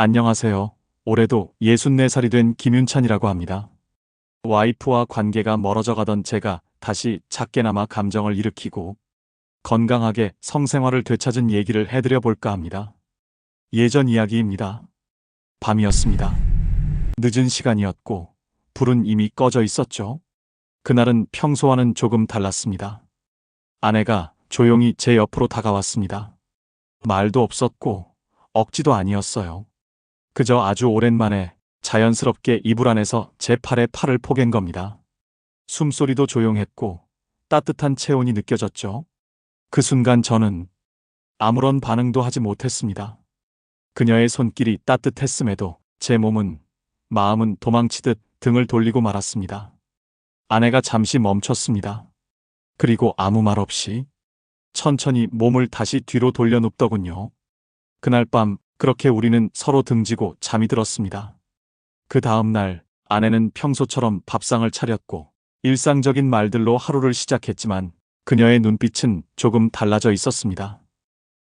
안녕하세요. 올해도 64살이 된 김윤찬이라고 합니다. 와이프와 관계가 멀어져 가던 제가 다시 작게나마 감정을 일으키고 건강하게 성생활을 되찾은 얘기를 해드려 볼까 합니다. 예전 이야기입니다. 밤이었습니다. 늦은 시간이었고 불은 이미 꺼져 있었죠. 그날은 평소와는 조금 달랐습니다. 아내가 조용히 제 옆으로 다가왔습니다. 말도 없었고 억지도 아니었어요. 그저 아주 오랜만에 자연스럽게 이불 안에서 제 팔에 팔을 포갠 겁니다. 숨소리도 조용했고 따뜻한 체온이 느껴졌죠. 그 순간 저는 아무런 반응도 하지 못했습니다. 그녀의 손길이 따뜻했음에도 제 몸은, 마음은 도망치듯 등을 돌리고 말았습니다. 아내가 잠시 멈췄습니다. 그리고 아무 말 없이 천천히 몸을 다시 뒤로 돌려 눕더군요. 그날 밤 그렇게 우리는 서로 등지고 잠이 들었습니다. 그 다음 날 아내는 평소처럼 밥상을 차렸고 일상적인 말들로 하루를 시작했지만 그녀의 눈빛은 조금 달라져 있었습니다.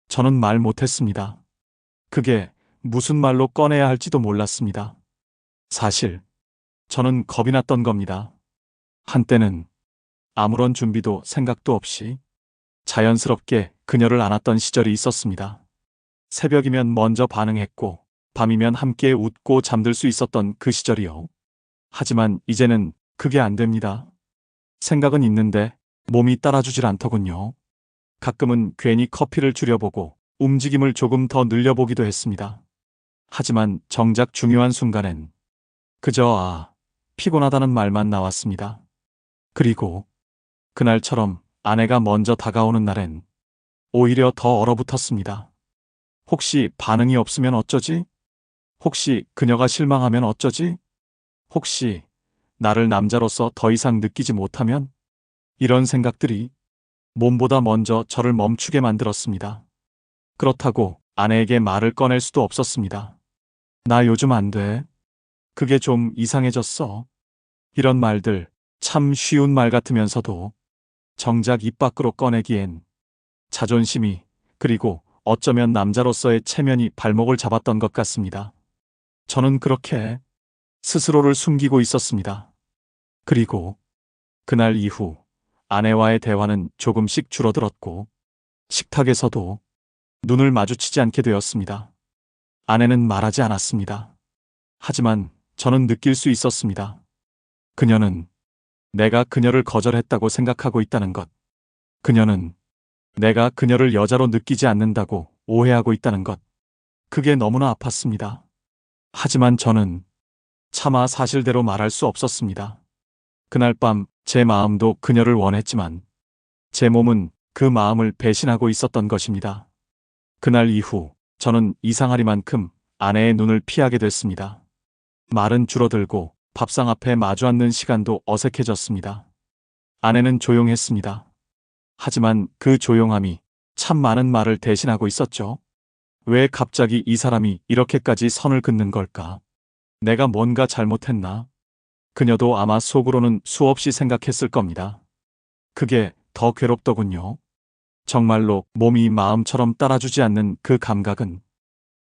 저는 말 못했습니다. 그게 무슨 말로 꺼내야 할지도 몰랐습니다. 사실 저는 겁이 났던 겁니다. 한때는 아무런 준비도 생각도 없이 자연스럽게 그녀를 안았던 시절이 있었습니다. 새벽이면 먼저 반응했고 밤이면 함께 웃고 잠들 수 있었던 그 시절이요. 하지만 이제는 그게 안 됩니다. 생각은 있는데 몸이 따라주질 않더군요. 가끔은 괜히 커피를 줄여보고 움직임을 조금 더 늘려보기도 했습니다. 하지만 정작 중요한 순간엔 그저 아, 피곤하다는 말만 나왔습니다. 그리고 그날처럼 아내가 먼저 다가오는 날엔 오히려 더 얼어붙었습니다. 혹시 반응이 없으면 어쩌지? 혹시 그녀가 실망하면 어쩌지? 혹시 나를 남자로서 더 이상 느끼지 못하면? 이런 생각들이 몸보다 먼저 저를 멈추게 만들었습니다. 그렇다고 아내에게 말을 꺼낼 수도 없었습니다. 나 요즘 안 돼. 그게 좀 이상해졌어. 이런 말들 참 쉬운 말 같으면서도 정작 입 밖으로 꺼내기엔 자존심이 그리고 어쩌면 남자로서의 체면이 발목을 잡았던 것 같습니다. 저는 그렇게 스스로를 숨기고 있었습니다. 그리고 그날 이후 아내와의 대화는 조금씩 줄어들었고 식탁에서도 눈을 마주치지 않게 되었습니다. 아내는 말하지 않았습니다. 하지만 저는 느낄 수 있었습니다. 그녀는 내가 그녀를 거절했다고 생각하고 있다는 것. 그녀는 내가 그녀를 여자로 느끼지 않는다고 오해하고 있다는 것. 그게 너무나 아팠습니다. 하지만 저는 차마 사실대로 말할 수 없었습니다. 그날 밤 제 마음도 그녀를 원했지만 제 몸은 그 마음을 배신하고 있었던 것입니다. 그날 이후 저는 이상하리만큼 아내의 눈을 피하게 됐습니다. 말은 줄어들고 밥상 앞에 마주 앉는 시간도 어색해졌습니다. 아내는 조용했습니다. 하지만 그 조용함이 참 많은 말을 대신하고 있었죠. 왜 갑자기 이 사람이 이렇게까지 선을 긋는 걸까? 내가 뭔가 잘못했나? 그녀도 아마 속으로는 수없이 생각했을 겁니다. 그게 더 괴롭더군요. 정말로 몸이 마음처럼 따라주지 않는 그 감각은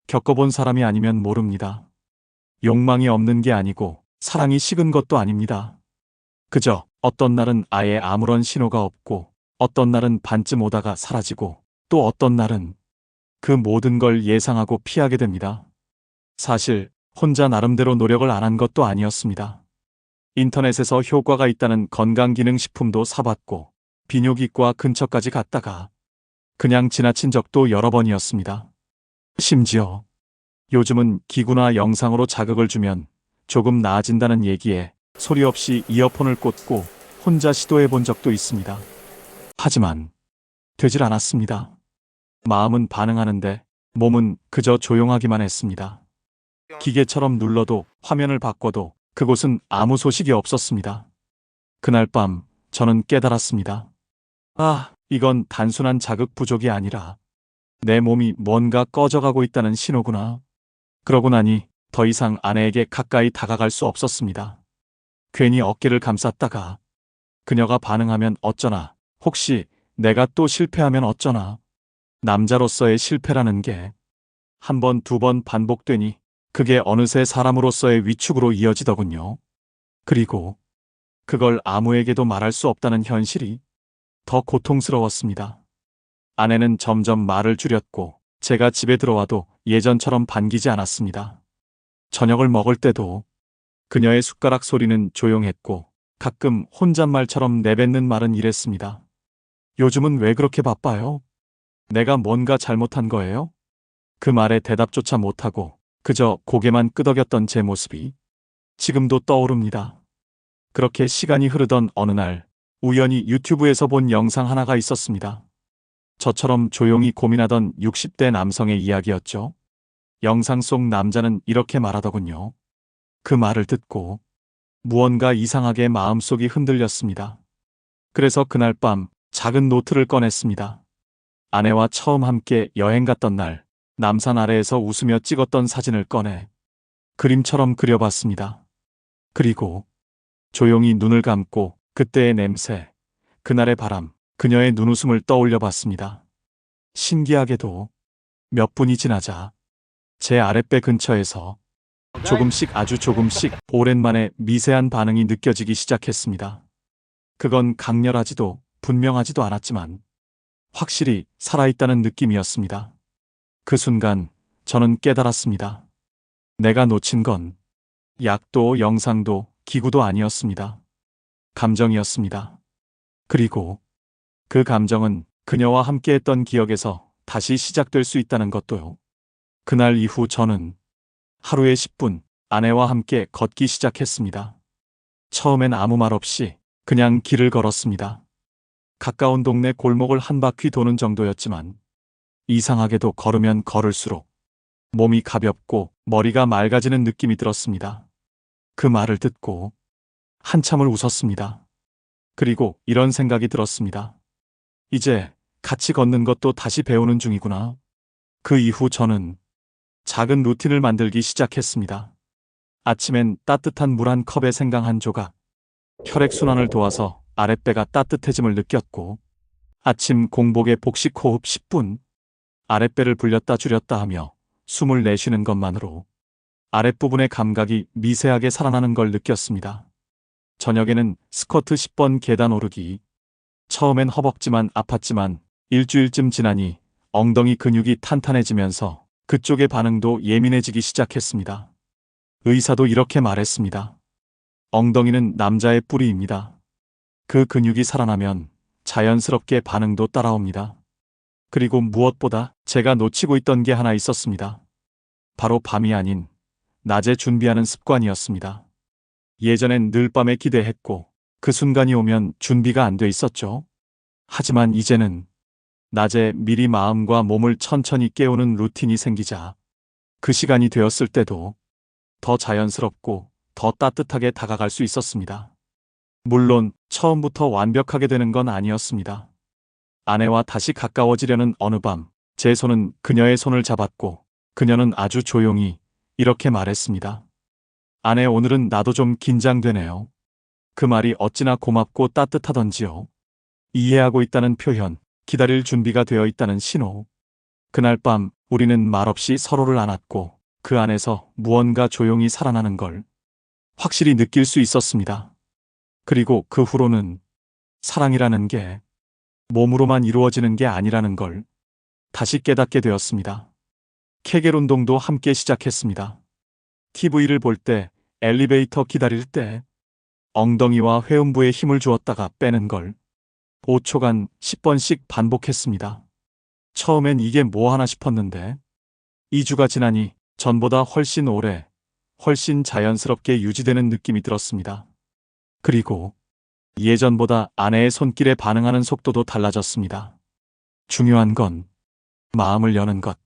겪어본 사람이 아니면 모릅니다. 욕망이 없는 게 아니고 사랑이 식은 것도 아닙니다. 그저 어떤 날은 아예 아무런 신호가 없고 어떤 날은 반쯤 오다가 사라지고 또 어떤 날은 그 모든 걸 예상하고 피하게 됩니다. 사실 혼자 나름대로 노력을 안 한 것도 아니었습니다. 인터넷에서 효과가 있다는 건강기능식품도 사봤고 비뇨기과 근처까지 갔다가 그냥 지나친 적도 여러 번이었습니다. 심지어 요즘은 기구나 영상으로 자극을 주면 조금 나아진다는 얘기에 소리 없이 이어폰을 꽂고 혼자 시도해 본 적도 있습니다. 하지만 되질 않았습니다. 마음은 반응하는데 몸은 그저 조용하기만 했습니다. 기계처럼 눌러도 화면을 바꿔도 그곳은 아무 소식이 없었습니다. 그날 밤 저는 깨달았습니다. 아, 이건 단순한 자극 부족이 아니라 내 몸이 뭔가 꺼져가고 있다는 신호구나. 그러고 나니 더 이상 아내에게 가까이 다가갈 수 없었습니다. 괜히 어깨를 감쌌다가 그녀가 반응하면 어쩌나, 혹시 내가 또 실패하면 어쩌나. 남자로서의 실패라는 게 한 번, 두 번 반복되니 그게 어느새 사람으로서의 위축으로 이어지더군요. 그리고 그걸 아무에게도 말할 수 없다는 현실이 더 고통스러웠습니다. 아내는 점점 말을 줄였고 제가 집에 들어와도 예전처럼 반기지 않았습니다. 저녁을 먹을 때도 그녀의 숟가락 소리는 조용했고 가끔 혼잣말처럼 내뱉는 말은 이랬습니다. 요즘은 왜 그렇게 바빠요? 내가 뭔가 잘못한 거예요? 그 말에 대답조차 못하고 그저 고개만 끄덕였던 제 모습이 지금도 떠오릅니다. 그렇게 시간이 흐르던 어느 날 우연히 유튜브에서 본 영상 하나가 있었습니다. 저처럼 조용히 고민하던 60대 남성의 이야기였죠. 영상 속 남자는 이렇게 말하더군요. 그 말을 듣고 무언가 이상하게 마음속이 흔들렸습니다. 그래서 그날 밤 작은 노트를 꺼냈습니다. 아내와 처음 함께 여행 갔던 날 남산 아래에서 웃으며 찍었던 사진을 꺼내 그림처럼 그려봤습니다. 그리고 조용히 눈을 감고 그때의 냄새, 그날의 바람, 그녀의 눈웃음을 떠올려 봤습니다. 신기하게도 몇 분이 지나자 제 아랫배 근처에서 조금씩 아주 조금씩 오랜만에 미세한 반응이 느껴지기 시작했습니다. 그건 강렬하지도 분명하지도 않았지만 확실히 살아있다는 느낌이었습니다. 그 순간 저는 깨달았습니다. 내가 놓친 건 약도 영상도 기구도 아니었습니다. 감정이었습니다. 그리고 그 감정은 그녀와 함께했던 기억에서 다시 시작될 수 있다는 것도요. 그날 이후 저는 하루에 10분 아내와 함께 걷기 시작했습니다. 처음엔 아무 말 없이 그냥 길을 걸었습니다. 가까운 동네 골목을 한 바퀴 도는 정도였지만 이상하게도 걸으면 걸을수록 몸이 가볍고 머리가 맑아지는 느낌이 들었습니다. 그 말을 듣고 한참을 웃었습니다. 그리고 이런 생각이 들었습니다. 이제 같이 걷는 것도 다시 배우는 중이구나. 그 이후 저는 작은 루틴을 만들기 시작했습니다. 아침엔 따뜻한 물 한 컵에 생강 한 조각. 혈액순환을 도와서 아랫배가 따뜻해짐을 느꼈고, 아침 공복에 복식 호흡 10분. 아랫배를 불렸다 줄였다 하며 숨을 내쉬는 것만으로 아랫부분의 감각이 미세하게 살아나는 걸 느꼈습니다. 저녁에는 스쿼트 10번 계단 오르기. 처음엔 허벅지만 아팠지만 일주일쯤 지나니 엉덩이 근육이 탄탄해지면서 그쪽의 반응도 예민해지기 시작했습니다. 의사도 이렇게 말했습니다. 엉덩이는 남자의 뿌리입니다. 그 근육이 살아나면 자연스럽게 반응도 따라옵니다. 그리고 무엇보다 제가 놓치고 있던 게 하나 있었습니다. 바로 밤이 아닌 낮에 준비하는 습관이었습니다. 예전엔 늘 밤에 기대했고 그 순간이 오면 준비가 안 돼 있었죠. 하지만 이제는 낮에 미리 마음과 몸을 천천히 깨우는 루틴이 생기자 그 시간이 되었을 때도 더 자연스럽고 더 따뜻하게 다가갈 수 있었습니다. 물론 처음부터 완벽하게 되는 건 아니었습니다. 아내와 다시 가까워지려는 어느 밤, 제 손은 그녀의 손을 잡았고 그녀는 아주 조용히 이렇게 말했습니다. 아내 오늘은 나도 좀 긴장되네요. 그 말이 어찌나 고맙고 따뜻하던지요. 이해하고 있다는 표현, 기다릴 준비가 되어 있다는 신호. 그날 밤 우리는 말없이 서로를 안았고 그 안에서 무언가 조용히 살아나는 걸 확실히 느낄 수 있었습니다. 그리고 그 후로는 사랑이라는 게 몸으로만 이루어지는 게 아니라는 걸 다시 깨닫게 되었습니다. 케겔 운동도 함께 시작했습니다. TV를 볼 때, 엘리베이터 기다릴 때, 엉덩이와 회음부에 힘을 주었다가 빼는 걸 5초간 10번씩 반복했습니다. 처음엔 이게 뭐 하나 싶었는데 2주가 지나니 전보다 훨씬 오래, 훨씬 자연스럽게 유지되는 느낌이 들었습니다. 그리고 예전보다 아내의 손길에 반응하는 속도도 달라졌습니다. 중요한 건 마음을 여는 것,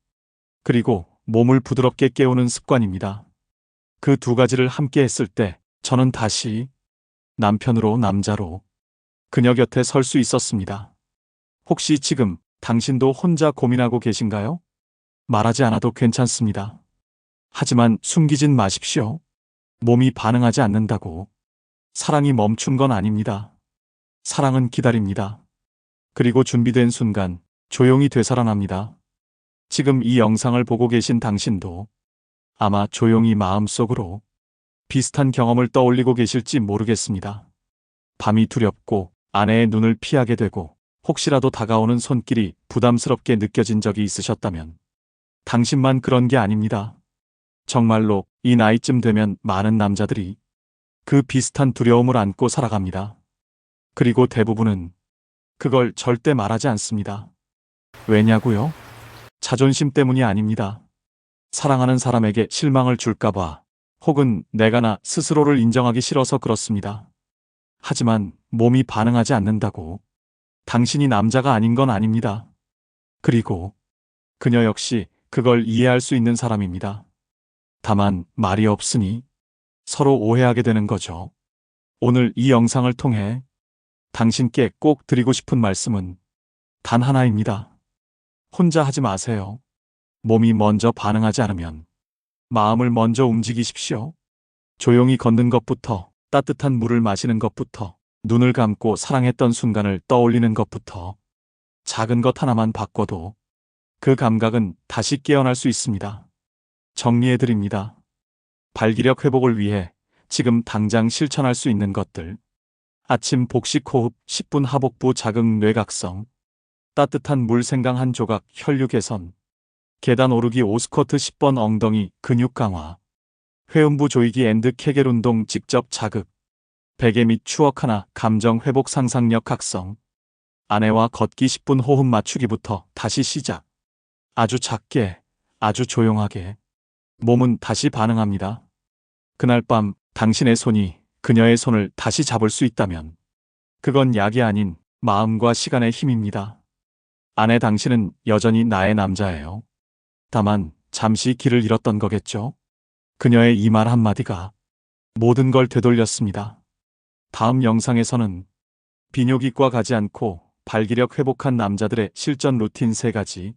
그리고 몸을 부드럽게 깨우는 습관입니다. 그 두 가지를 함께 했을 때 저는 다시 남편으로 남자로 그녀 곁에 설 수 있었습니다. 혹시 지금 당신도 혼자 고민하고 계신가요? 말하지 않아도 괜찮습니다. 하지만 숨기진 마십시오. 몸이 반응하지 않는다고 사랑이 멈춘 건 아닙니다. 사랑은 기다립니다. 그리고 준비된 순간 조용히 되살아납니다. 지금 이 영상을 보고 계신 당신도 아마 조용히 마음속으로 비슷한 경험을 떠올리고 계실지 모르겠습니다. 밤이 두렵고 아내의 눈을 피하게 되고 혹시라도 다가오는 손길이 부담스럽게 느껴진 적이 있으셨다면 당신만 그런 게 아닙니다. 정말로 이 나이쯤 되면 많은 남자들이 그 비슷한 두려움을 안고 살아갑니다. 그리고 대부분은 그걸 절대 말하지 않습니다. 왜냐고요? 자존심 때문이 아닙니다. 사랑하는 사람에게 실망을 줄까봐 혹은 내가 나 스스로를 인정하기 싫어서 그렇습니다. 하지만 몸이 반응하지 않는다고 당신이 남자가 아닌 건 아닙니다. 그리고 그녀 역시 그걸 이해할 수 있는 사람입니다. 다만 말이 없으니 서로 오해하게 되는 거죠. 오늘 이 영상을 통해 당신께 꼭 드리고 싶은 말씀은 단 하나입니다. 혼자 하지 마세요. 몸이 먼저 반응하지 않으면 마음을 먼저 움직이십시오. 조용히 걷는 것부터 따뜻한 물을 마시는 것부터 눈을 감고 사랑했던 순간을 떠올리는 것부터 작은 것 하나만 바꿔도 그 감각은 다시 깨어날 수 있습니다. 정리해드립니다. 발기력 회복을 위해 지금 당장 실천할 수 있는 것들. 아침 복식 호흡 10분 하복부 자극 뇌각성. 따뜻한 물 생강 한 조각 혈류 개선. 계단 오르기 5스쿼트 10번 엉덩이 근육 강화. 회음부 조이기 앤드 케겔 운동 직접 자극. 베개 및 추억 하나 감정 회복 상상력 각성. 아내와 걷기 10분 호흡 맞추기부터 다시 시작. 아주 작게, 아주 조용하게. 몸은 다시 반응합니다. 그날 밤 당신의 손이 그녀의 손을 다시 잡을 수 있다면 그건 약이 아닌 마음과 시간의 힘입니다. 아내 당신은 여전히 나의 남자예요. 다만 잠시 길을 잃었던 거겠죠? 그녀의 이 말 한마디가 모든 걸 되돌렸습니다. 다음 영상에서는 비뇨기과 가지 않고 발기력 회복한 남자들의 실전 루틴 3가지,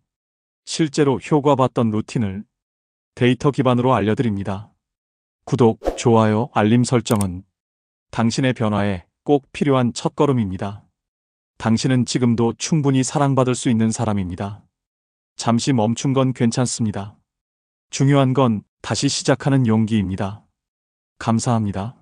실제로 효과 봤던 루틴을 데이터 기반으로 알려드립니다. 구독, 좋아요, 알림 설정은 당신의 변화에 꼭 필요한 첫걸음입니다. 당신은 지금도 충분히 사랑받을 수 있는 사람입니다. 잠시 멈춘 건 괜찮습니다. 중요한 건 다시 시작하는 용기입니다. 감사합니다.